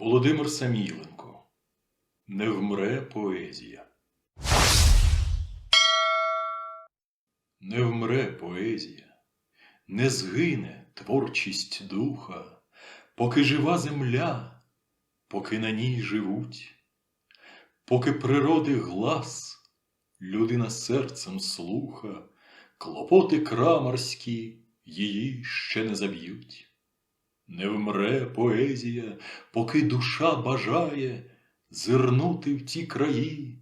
Володимир Саміленко Не вмре поезія. Не вмре поезія, не згине творчість духа, поки жива земля, поки на ній живуть, поки природи глас, людина серцем слуха, клопоти крамарські її ще не заб'ють. Не вмре поезія, поки душа бажає зирнути в ті краї,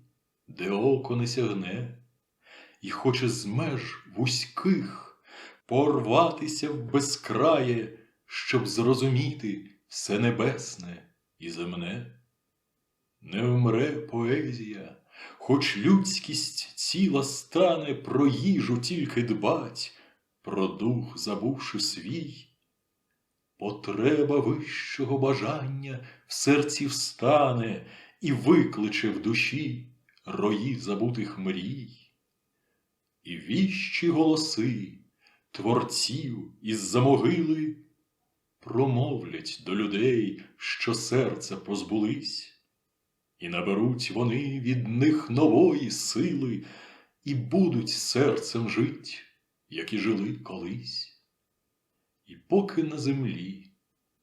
де око не сягне, і хоче з меж вузьких порватися в безкрає, щоб зрозуміти все небесне і земне. Не вмре поезія, хоч людськість ціла стане про їжу тільки дбать, про дух забувши свій. Потреба вищого бажання в серці встане і викличе в душі рої забутих мрій. І віщі голоси творців із-за могили промовлять до людей, що серця позбулись, і наберуть вони від них нової сили, і будуть серцем жить, як і жили колись. І поки на землі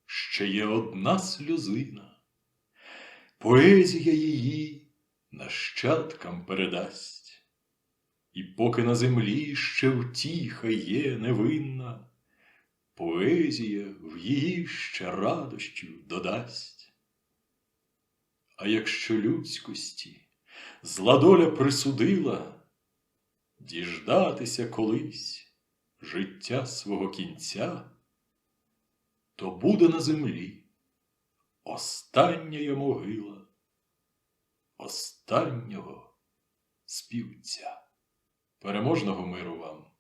ще є одна сльозина, поезія її нащадкам передасть, і поки на землі ще втіха є невинна, поезія в її ще радощів додасть. А якщо людськості зла доля присудила діждатися колись життя свого кінця, то буде на землі остання могила останнього співця. Переможного миру вам!